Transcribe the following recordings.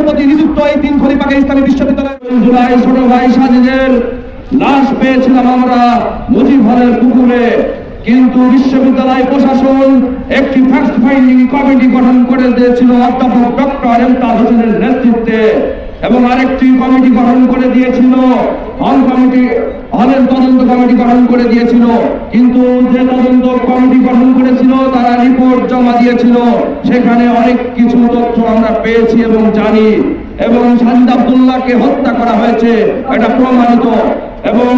রাষ্ট্রপতি নিযুক্ত এই তিন খলিফাকে ইসলামী বিশ্ববিদ্যালয়। ছোট ভাই সাজিদের লাশ পেয়েছিলাম আমরা মুজিব পুকুরে। কিন্তু বিশ্ববিদ্যালয় প্রশাসন একটি ফ্যাক্ট ফাইন্ডিং কমিটি গঠন করে দিয়েছিল অধ্যাপক ডক্টর এমতাজ হোসেনের নেতৃত্বে। এবং আরেকটি কমিটি গঠন করে দিয়েছিল। হল কমিটি, হলের তদন্ত কমিটি গঠন করে দিয়েছিল। কিন্তু যে তদন্ত কমিটি গঠন করেছিল, তারা রিপোর্ট জমা দিয়েছিল। সেখানে অনেক কিছু তথ্য আমরা পেয়েছি এবং জানি। এবং সাজিদ আব্দুল্লাহকে হত্যা করা হয়েছে, এটা প্রমাণিত। এবং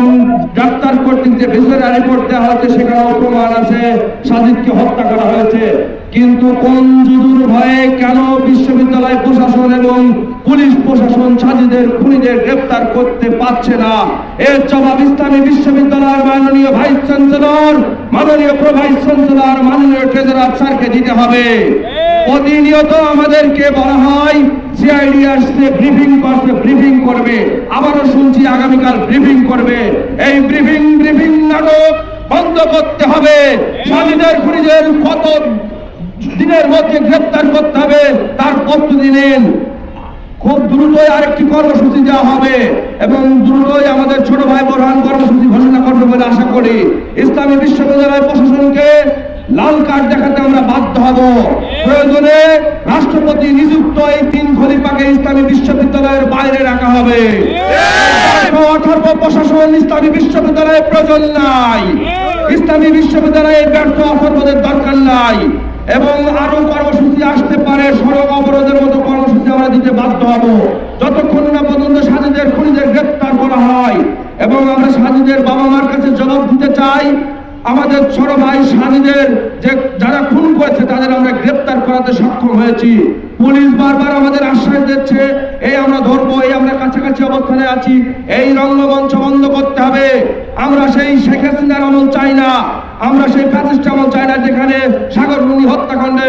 ডাক্তার কর্তৃক যে ভিসেরা রিপোর্ট দেওয়া হয়েছে সেখানেও প্রমাণ আছে সাজিদকে হত্যা করা হয়েছে। কিন্তু কোন যুদুর ভয়ে কেন বিশ্ববিদ্যালয় প্রশাসন এবং পুলিশ প্রশাসন সাজিদের খুনিদের গ্রেপ্তার করতে পারছে না? এর জবাব ইসলামী বিশ্ববিদ্যালয়ের মাননীয় ভাইস চ্যান্সেলর মাননীয় প্রভাইস চ্যান্সেলর মাননীয় ট্রেজারার স্যারকে দিতে হবে। প্রতিনিয়ত আমাদেরকে বলা হয় সিআইডি আসছে ব্রিফিং করছে করবে, আবারও শুনছি আগামীকাল ব্রিফিং করবে। এই ব্রিফিং ব্রিফিং নাটক বন্ধ করতে হবে। স্বামীদের খুনিদের কত দিনের মধ্যে গ্রেপ্তার করতে হবে, তার প্রস্তুতি নিন। খুব দ্রুতই আরেকটি কর্মসূচি দেওয়া হবে এবং দ্রুতই আমাদের ছোট ভাই বোরহান কর্মসূচি ঘোষণা করবে বলে আশা করি। ইসলামী বিশ্ববিদ্যালয় প্রশাসনকে লাল কার্ড দেখাতে আমরা বাধ্য হব। প্রয়োজনে রাষ্ট্রপতি নিযুক্ত এই তিন খলিফাকে ইসলামী বিশ্ববিদ্যালয়ের বাইরে রাখা হবে। অথর্ব প্রশাসন ইসলামী বিশ্ববিদ্যালয়ের প্রয়োজন নাই। ইসলামী বিশ্ববিদ্যালয়ের ব্যর্থ অথর্বদের দরকার নাই। এবং আরও কর্মসূচি আসতে পারে, সড়ক অবরোধের মতো কর্মসূচি আমরা দিতে বাধ্য হব। যতক্ষণ না পর্যন্ত সাজিদের খুনিদের গ্রেপ্তার করা হয় এবং আমরা সাজিদের বাবা মার কাছে জবাব দিতে চাই আমাদের ছোট ভাই সাজিদের যে যারা খুন করেছে, তাদের আমরা গ্রেপ্তার করাতে সক্ষম হয়েছি। পুলিশ বারবার আমাদের আশ্বাস দিচ্ছে, এই আমরা ধরবো, এই আমরা কাছাকাছি অবস্থানে আছি, এই রঙ্গমঞ্চ বন্ধ করতে হবে। আমরা সেই শেখ হাসিনার আমল চাই না, আমরা সেই ফ্যাসিস্ট আমল চাই না, যেখানে সাগররুনি হত্যাকাণ্ডে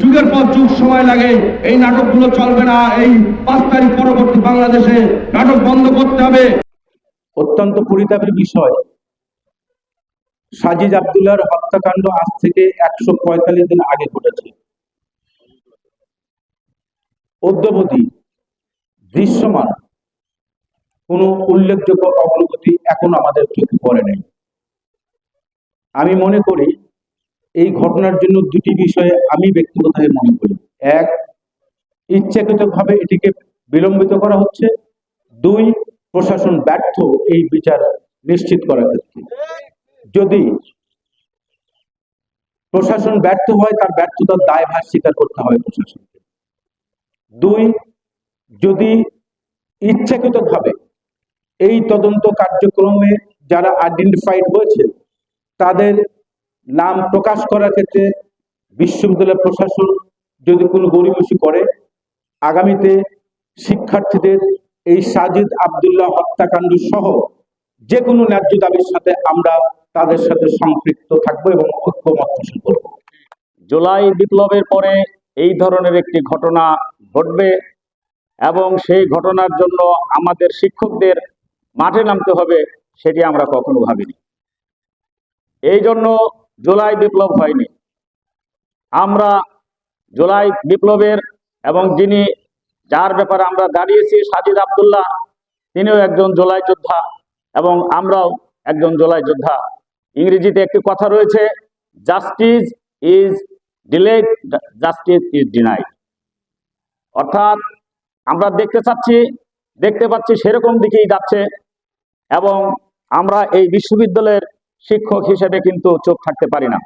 যুগের পর যুগ সময় লাগে। এই নাটকগুলো চলবে না, এই পাঁচ তারিখ পরবর্তী বাংলাদেশে নাটক বন্ধ করতে হবে। অত্যন্ত পরিতাপের বিষয়। সাজিদ আবদুল্লাহর হত্যাকাণ্ড আজ থেকে একশো পঁয়তাল্লিশ দিন আগে ঘটেছে। অদ্যবধি দৃশ্যমান কোনো উল্লেখযোগ্য অগ্রগতি এখন আমাদের চোখে পড়ে নেই। আমি মনে করি এই ঘটনার জন্য দুটি বিষয়ে আমি ব্যক্তিগতভাবে মনে করি। এক, ইচ্ছাকৃতভাবে এটিকে বিলম্বিত করা হচ্ছে। দুই, প্রশাসন ব্যর্থ এই বিচার নিশ্চিত করার ক্ষেত্রে। যদি প্রশাসন ব্যর্থ হয়, তার ব্যর্থতার দায়ভার স্বীকার করতে হয় প্রশাসনকে। দুই, যদি ইচ্ছাকৃতভাবে এই তদন্ত কার্যক্রমে যারা আইডেন্টিফাইড হয়েছে, তাদের নাম প্রকাশ করার ক্ষেত্রে বিশ্ববিদ্যালয় প্রশাসন যদি কোনো গরিমসি করে, আগামীতে শিক্ষার্থীদের এই সাজিদ আবদুল্লাহ হত্যাকাণ্ড সহ যে কোনো ন্যায্য দাবির সাথে আমরা তাদের সাথে সম্পৃক্ত থাকব এবং ঐক্যমত পোষণ করব। জুলাই বিপ্লবের পরে এই ধরনের একটি ঘটনা ঘটবে এবং সেই ঘটনার জন্য আমাদের শিক্ষকদের মাঠে নামতে হবে সেটি আমরা কখনো ভাবিনি। এই জন্য জুলাই বিপ্লব হয়নি। আমরা জুলাই বিপ্লবের এবং যিনি যার ব্যাপারে আমরা দাঁড়িয়েছি, সাজিদ আবদুল্লাহ, তিনিও একজন জুলাই যোদ্ধা এবং আমরাও একজন জুলাই যোদ্ধা। ইংরেজিতে একটি কথা রয়েছে justice is delayed justice is denied অর্থাৎ আমরা দেখতে চাচ্ছি, দেখতে পাচ্ছি সেরকম দিকেই যাচ্ছে এবং আমরা এই বিশ্ববিদ্যালয়ের শিক্ষক হিসেবে কিন্তু চোখ থাকতে পারি না।